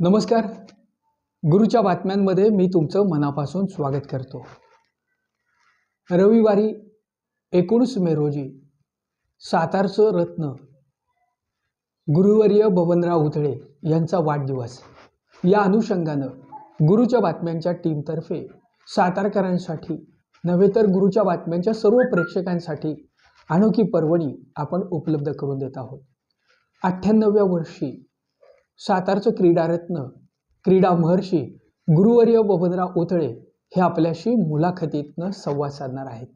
नमस्कार. गुरुच्या बातम्यांमध्ये मी तुमचं मनापासून स्वागत करतो. रविवारी एकोणीस मे रोजी सातारचं रत्न गुरुवर्य बबनराव उथळे यांचा वाढदिवस. या अनुषंगानं गुरुच्या बातम्यांच्या टीमतर्फे सातारकरांसाठी नव्हे तर गुरुच्या बातम्यांच्या सर्व प्रेक्षकांसाठी अनोखी पर्वणी आपण उपलब्ध करून देत आहोत. अठ्ठ्याण्णव्या वर्षी सातारचं क्रीडारत्न क्रीडा महर्षी गुरुवर्य बबनराव ओतळे हे आपल्याशी मुलाखतीतनं संवाद साधणार आहेत.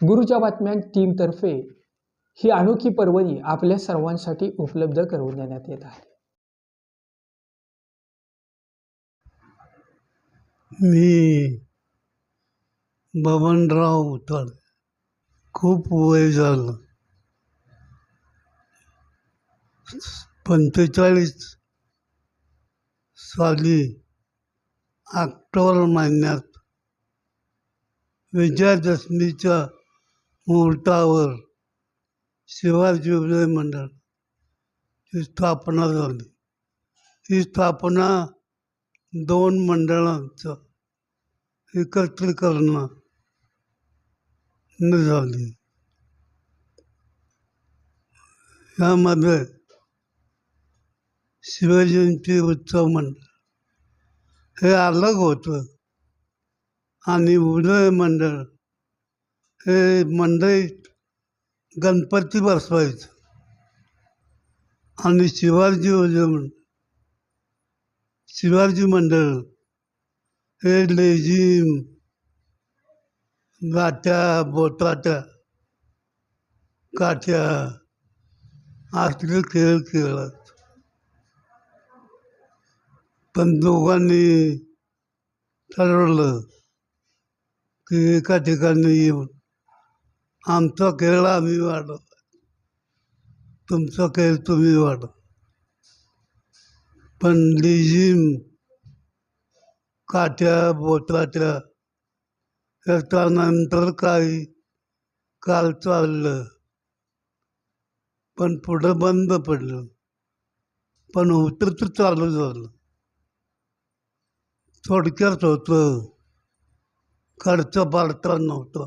गुरुच्या बातम्या टीमतर्फे ही अनोखी पर्वणी आपल्या सर्वांसाठी उपलब्ध करून देण्यात येत आहे. मी बबनराव उतळ खूप वय झालं. पंचेचाळीस साली ऑक्टोबर महिन्यात विजयादशमीच्या मुहूर्तावर शिवाजी विजय मंडळची स्थापना झाली. ही स्थापना दोन मंडळांचं एकत्रीकरण झाली. यामध्ये शिवजयंती उत्सव मंडळ हे अलग होतं. आणि उदय मंडळ हे मंडळीत गणपती बसवायचं. आणि शिवाजी उदय मंडळ शिवाजी मंडळ हे लेझिम गाठ्या बोटाट्या काठ्या असले खेळ खेळत. पण दोघांनी ठरवलं की एका ठिकाणी येऊन आमचा खेळ आम्ही वाढव. तुमचा खेळ तुम्ही वाढव. पण लिजिम काट्या बोटाट्या त्याच्यानंतर काही काल चाललं पण पुढं बंद पडलं. पण उतरत चालू झालं. थोडक्यात होतं. खर्च पाडता नव्हतं.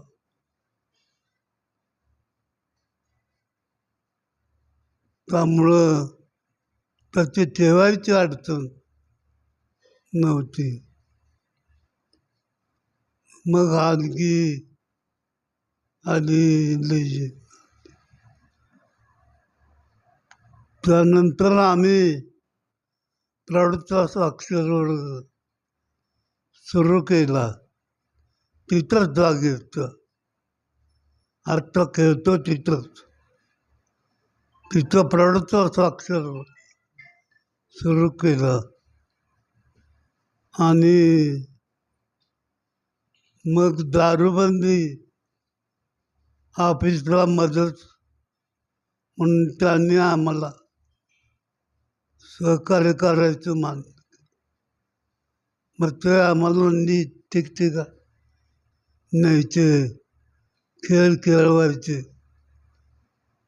त्यामुळं त्याची ठेवायची अडचण नव्हती. मग आणखी आली लेझी त्यानंतर आम्ही प्रौढचा साक्षर सुरू केला तिथंच जागेत अर्थ खेळतो तिथंच. तिथं प्रौढचा साक्षर सुरू केलं आणि मग दारूबंदी ऑफिसला मदत म्हणून त्यांनी आम्हाला सहकार्य करायचं मान मग ते आम्हाला नीट ठिकठिका न्यायचे खेळ खेळवायचे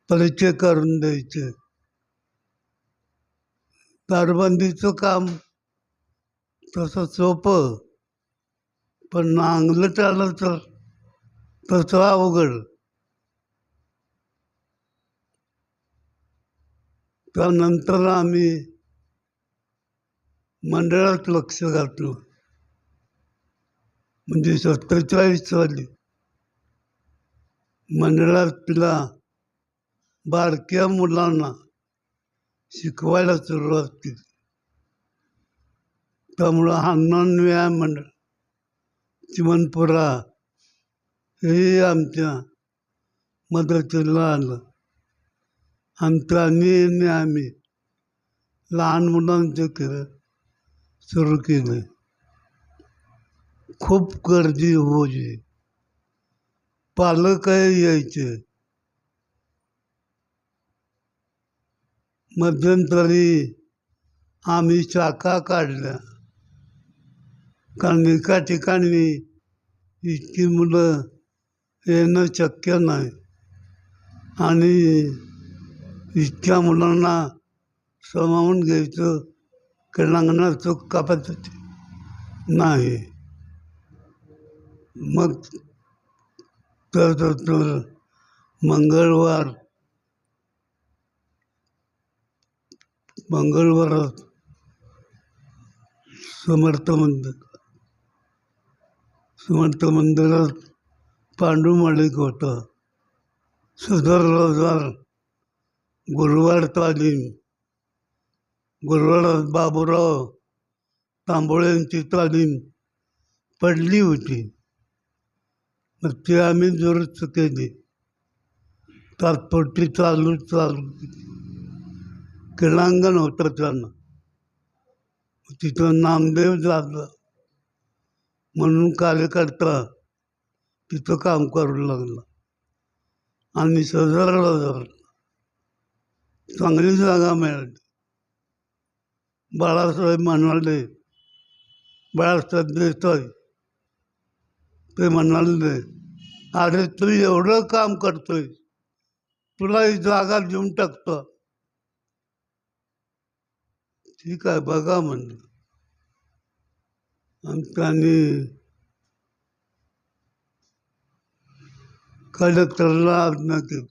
परिचय करून द्यायचे. दारबंदीचं काम तसं सोपं पण नांगलं चाललं तर तसं अवघड. त्यानंतर आम्ही मंडळात लक्ष घातलं. म्हणजे सत्तेचाळीस साली. मंडळातल्या बारक्या मुलांना शिकवायला सुरुवात केली. त्यामुळं हनुमान व्यायाम मंडळ चिमनपुरा हे आमच्या मदतीला आलं. आमच्या त्यांनी आम्ही लहान मुलांचे खेळ सुरू केले. खूप गर्दी होती पालकही यायचे. मध्यंतरी आम्ही शाखा काढल्या. कारण एका ठिकाणी इतकी मुलं येणं शक्य नाही. आणि इतक्या मुलांना सामावून घ्यायचं क्रीडांगणाचं कॅपॅसिटी नाही. मग तर मंगळवार मंगळवार समर्थ मंदिर समर्थ मंदिरात पांडू मालिक होता. सदर रोजगार गुरुवार तालीम गुरुवारात बाबूराव तांबोळ्यांची तालीम पडली होती. मग ती आम्ही दुरुस्त केली. तात्पुरती चालू चालू. क्रीडांगण होतं त्यांना. तिथं नामदेव जाधव म्हणून कार्यकर्ता तिथं काम करू लागला. आणि सदरला झालं चांगली जागा मिळाली. बाळासाहेब म्हणाले बाळासाहेब देसाई ते म्हणाले अरे तू एवढं काम करतोय तुला ही जागा देऊन टाकतो. ठीक आहे बघा म्हणलं. आणि त्यांनी कलेक्टरला आज्ञा केली.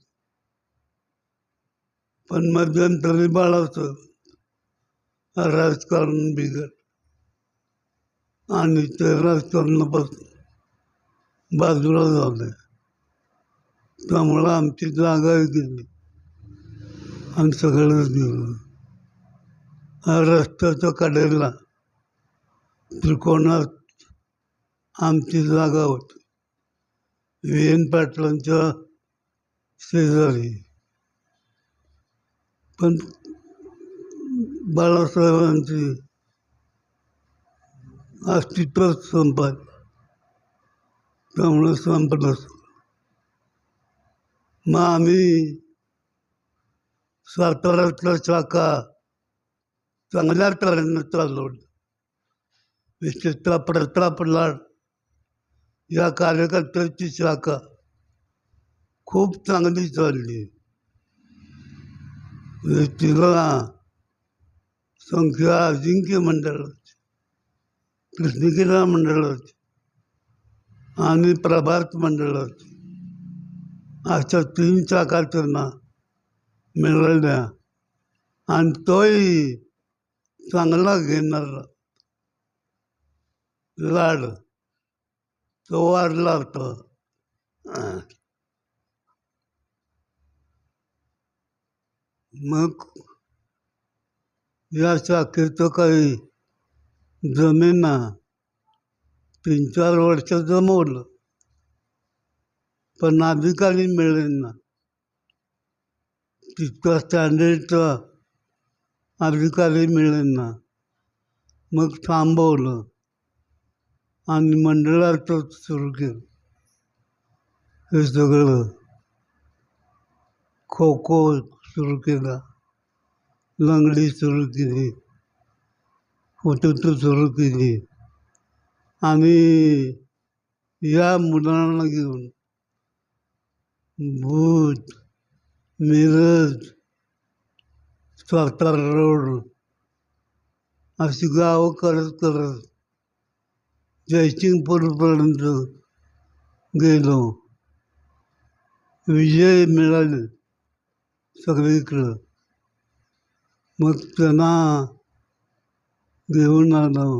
पण मध्यंतरी बाळाचं राजकारण बिघड. आणि ते राजकारणापासून बाजूला झाले त्यामुळं आमची जागाही गेली. आणि सगळंच गेलं. रस्त्याच्या कडेला त्रिकोणात आमची जागा होती. व्ही एन पाटलांच्या शेजारी. पण बाळासाहेबांची अस्तित्वच संपात त्यामुळे संपलं मग आम्ही साताऱ्यातल्या शाखा चांगल्या तऱ्हेनं चालवलं. विशेषतः प्रताप लाड या कार्यकर्त्याची शाखा खूप चांगली चालली. तिला संख्या अजिंक्य मंडळाची कृष्णकिला मंडळाची आणि प्रभात मंडळाची अशा तीन शाखा त्यांना मिळाल्या आणि तोही चांगला घेणार लाड तो वाढला होता. मग या शाखेचं काही जमीना तीन चार वर्ष जमवलं. पण अधिकारी मिळेना तितका स्टँडर्डचा अधिकारी मिळेना मग थांबवलं आणि मंडळाचं सुरू केलं. हे सगळं खो खो सुरू केला. लंगडी सुरू केली. हुतुतू सुरू केली. आम्ही या मुलांना घेऊन भूत मिरज सातार रोड अशी गावं करत करत जयसिंगपूरपर्यंत गेलो. विजय मिळाले सगळीकडं. मग त्यांना घेऊन आलो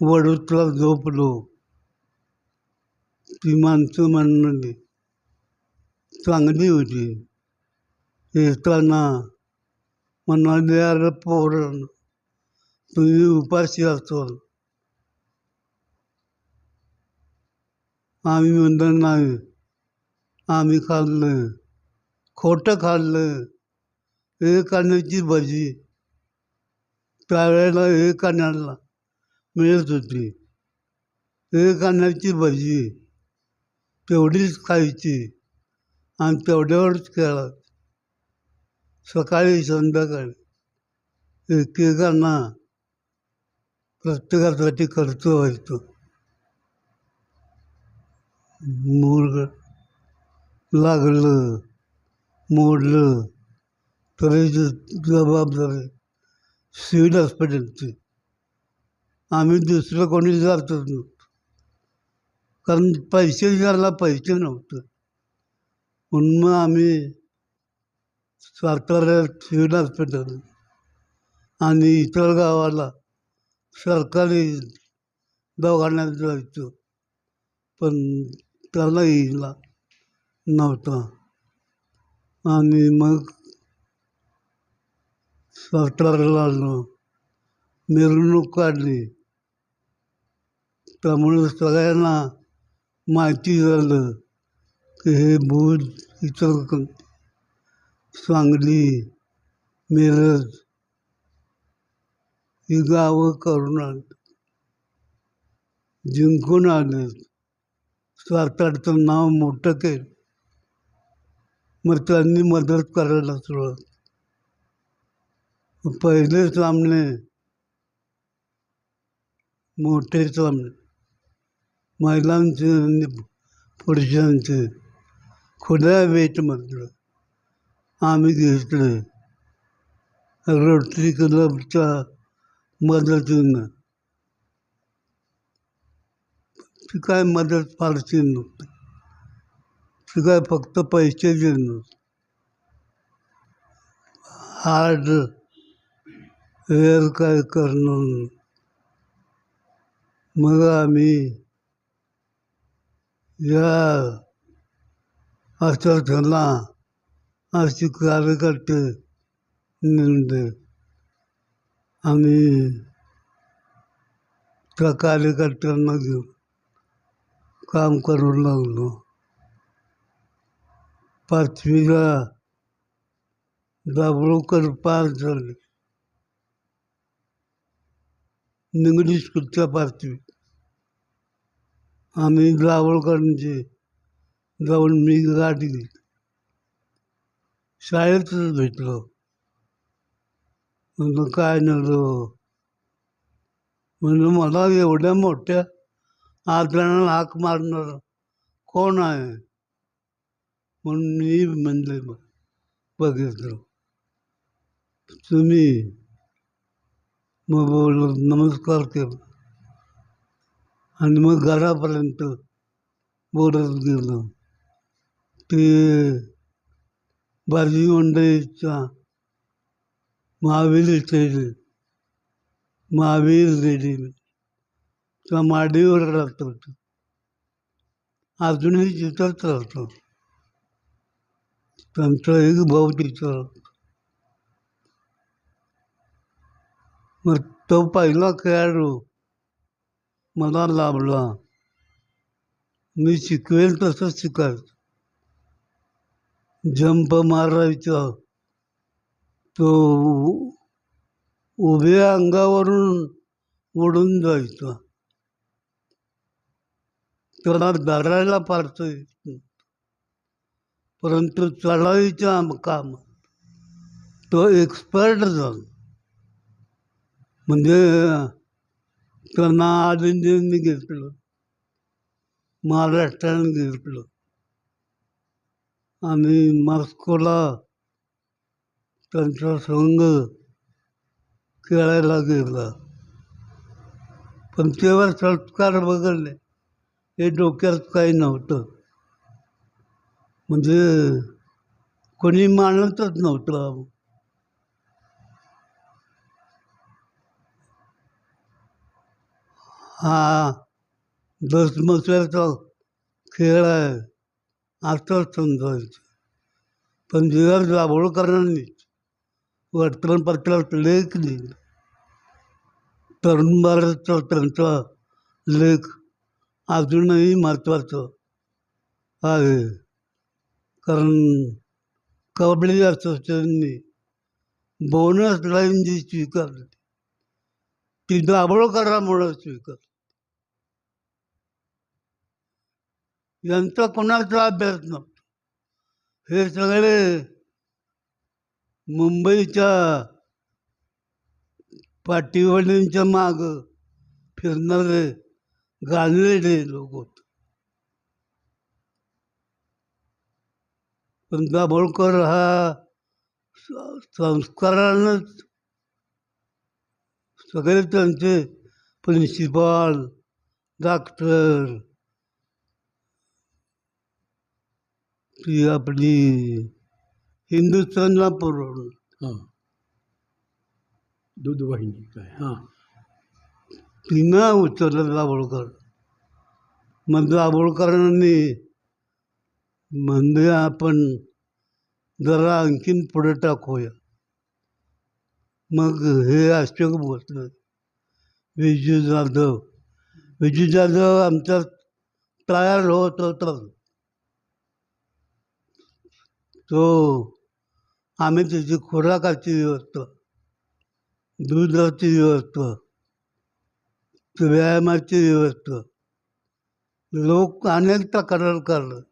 वडूतला झोपलो. ती माणसं म्हणणारी चांगली होती. येताना म्हणाली अरे पोरण तुम्ही उपाशी असाल. आम्ही म्हणलं नाही आम्ही खाल्लं खोटं खाल्लं. एक भजी त्यावेळेला एक मिळत होती. एक भजी तेवढीच खायची आणि तेवढ्यावरच खेळात सकाळी संध्याकाळी एकेकांना प्रत्येकासाठी खर्च व्हायचो. मुरग लागलं मोडलं तरी जबाबदारी सिव्हिल हॉस्पिटलची. आम्ही दुसरं कोणी जातच नव्हतो. कारण पैसे घ्यायला पैसे नव्हतं. म्हणून मग आम्ही सातारा सिव्हिल हॉस्पिटल आणि इतर गावाला सरकारी दवाखान्यात जायचो. पण त्याला येईला नव्हता. आणि मग साताऱ्याला आलो मिरवणूक काढली. त्यामुळे सगळ्यांना माहिती झालं की हे भूज इतर सांगली मिरज ही गावं करून आणत जिंकून आले. सातारचं नाव मोठं केलं. मग त्यांनी मदत करायला सुरुवात पहिले सामने मोठे सामने महिलांचे आणि पुरुषांचे खुल्या वेटमधलं आम्ही घेतले. रोटरी क्लबच्या मदतीनं. काय मदत फारशी नव्हती. ती काय फक्त पैसे देणं हार्ड वेळ काय करणं मग आम्ही या असं अशी कार्यकर्ते नेमले आम्ही त्या कार्यकर्त्यांना घेऊन काम करू लागलो. पाचवीला दाभोळकर पास झाले. निगडीत स्कूलच्या पाचवी आम्ही दाभोळकरांची जाऊन मी गाठ शाळेतच भेटलो. म्हणलं काय नव्हतं हो? म्हणलं मला एवढ्या मोठ्या आदरानं हाक मारणार कोण आहे? म्हणून मी म्हणले मग बघितलं. तुम्ही मग नमस्कार केला आणि मग घरापर्यंत बोलत गेलो. ते बाजी मंडळीच्या महावीर शैली महावीर देवी त्या माडीवर राहतो होतो. अजूनही तिथंच राहतो. त्यांचा एक भाऊ तिथं मग तो पहिला खेळाडू मला लाभला. मी शिकवेल तसं शिकायचं जंप मारायचा. तो उभ्या अंगावरून उडून जायचा. त्याला धरायला फारसं येत परंतु चढाईच्या काम तो एक्सपर्ट झाला. म्हणजे त्यांना ऑल घेतलं महाराष्ट्राने घेतलं आणि मॉस्कोला त्यांचा संघ खेळायला गेला. पण तेव्हा संस्कार बघडले हे डोक्यात काही नव्हतं. म्हणजे कोणी मानतच नव्हतं. हा दस मसाल्याचा खेळ आहे. असंच समजायचं पण जेव्हा दाभोळकरांनी वर्तमानपत्रात लेख लिहिला. तरुण भारतचा त्यांचा लेख अजूनही महत्त्वाचा आहे. कारण कबड्डी असोसिएशननी बोनस लाईन जी स्वीकारली ती दाभोळकरामुळं स्वीकार यांचा कोणाचा अभ्यास नव्हता. हे सगळे मुंबईच्या पाटीवडींच्या माग फिरणारे गाणलेले लोक होते. पण दाभोळकर हा संस्कारानंच सगळे त्यांचे प्रिन्सिपाल डॉक्टर ती आपली हिंदुस्थानला पुरवलं हां. दूध वाहिनी काय? हां. तिनं उचललं दाभोळकर. मग दाभोळकरांनी म्हणजे आपण जरा आणखीन पुढे टाकूया. मग हे अशोक भोसले विजू जाधव. विजू जाधव आमच्यात तयार होत होता. तो आम्ही त्याची खुराकाची व्यवस्था दुधाची व्यवस्था व्यायामाची व्यवस्था लोक अनेक तक्रार करतात.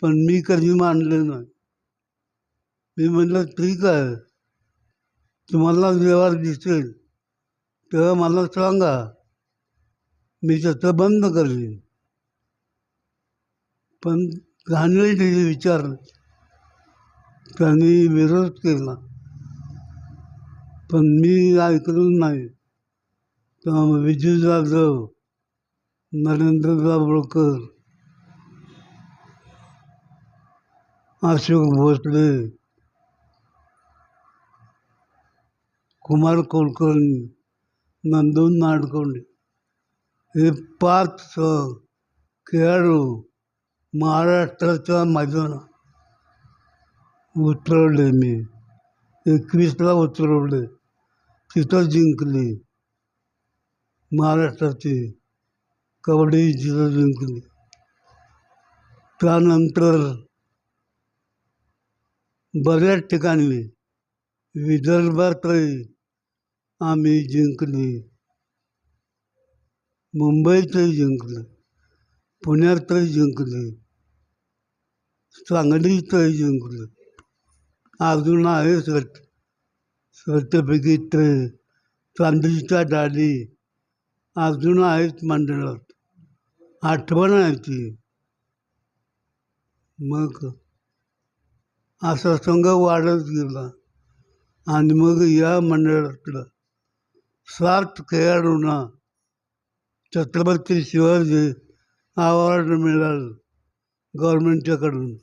पण मी कधी मानले नाही. मी म्हटलं ठीक आहे. तुम्हाला व्यवहार दिसेल तेव्हा मला सांगा. मी तसं बंद करेन. पण घाणेरडे विचार त्यांनी विरोध केला. पण मी ऐकलंच नाही. तेव्हा विजू जाधव नरेंद्र दाभोळकर अशोक भोसले कुमार कुलकर्णी नंदू नाडकोंडे हे पाच खेळाडू महाराष्ट्राच्या मधून उतरवले मी. एकवीसला उतरवले. तिथं जिंकली. महाराष्ट्राची कबड्डी जिथं जिंकली. त्यानंतर बऱ्याच ठिकाणी विदर्भातही आम्ही जिंकली. मुंबईतही जिंकले. पुण्यातही जिंकले. सांगलीतही जिंकले अजून आहे सर्ट सर्टिफिकेट चांदीच्या डाली अजून आहेत मंडळात आठवण आहे ती मग असा संघ वाढत गेला आणि मग या मंडळातलं सात खेळाडूंना छत्रपती शिवाजी अवॉर्ड मिळालं गव्हर्मेंटच्याकडून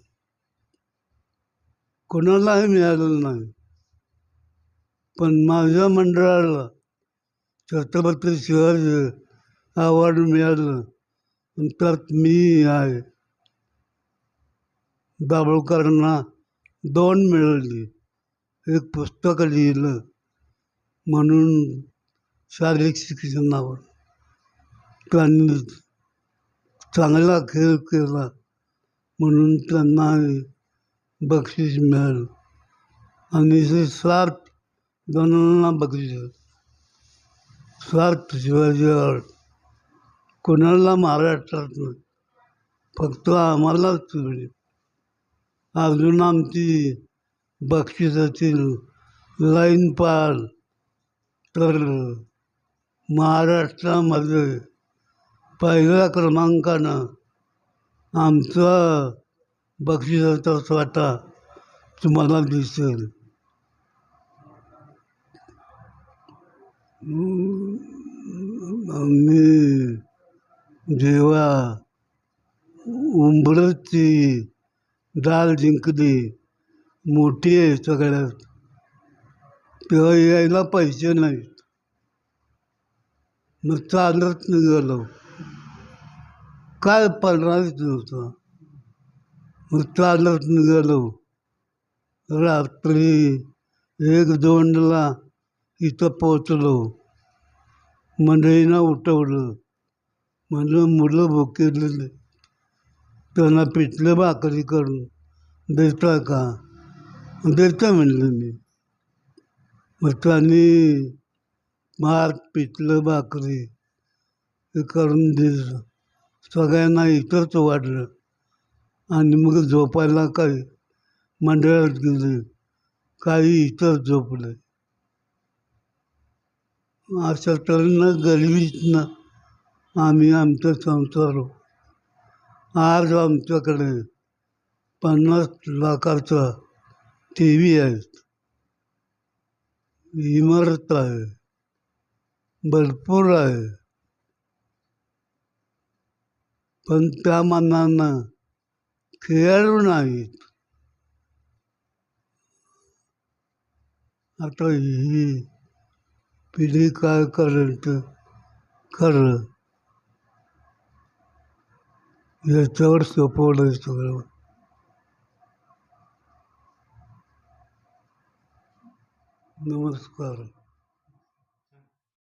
कोणालाही मिळालेलं नाही. पण माझ्या मंडळाला छत्रपती शिवाजी अवॉर्ड मिळालं. त्यात मी आहे. दाभोळकरांना दोन मिळाली. एक पुस्तक लिहिलं. म्हणून शारीरिक शिक्षणावर. त्यांनी चांगला खेळ केला. म्हणून त्यांना बक्षीस मिळालं. आणि ते सात जणांना बक्षीस सात शिवाजी कोणाला महाराष्ट्रात नाही. फक्त आम्हालाच मिळेल अजून आमची बक्षिसाची लाईन पार तर महाराष्ट्रामध्ये पहिल्या क्रमांकानं आमचा बक्षिसाचा स्वतः तुम्हाला दिसेल. आम्ही जेव्हा उंबरची डाळ जिंकली मोठी आहे सगळ्यात. तेव्हा यायला पैसे नाहीत. मग चालत निघालो. काय पडणारच नव्हतं मग चालत निघालो. रात्री एक दोनला इथं पोचलो मंडळीनं उठवलं. म्हणलं मुलं भुकेलेले त्यांना पिठलं भाकरी करून देता का? देता म्हणलं मी. मग त्यांनी भात पिठलं भाकरी हे करून दिलं. सगळ्यांना इथंच वाढलं आणि मग झोपायला काही मंडळात गेले. काही इथंच झोपले. अशा तऱ्हेनं गरिबीतनं आम्ही आमचा संसार आज आमच्याकडे पन्नास लाखाचा टी व्ही आहेत. इमारत आहे. भरपूर आहे. पण त्या मानानं खेळाडू नाहीत. आता ही पिढी काय करेल तर खरं. याच्यावर सोपवलं सगळं. नमस्कार.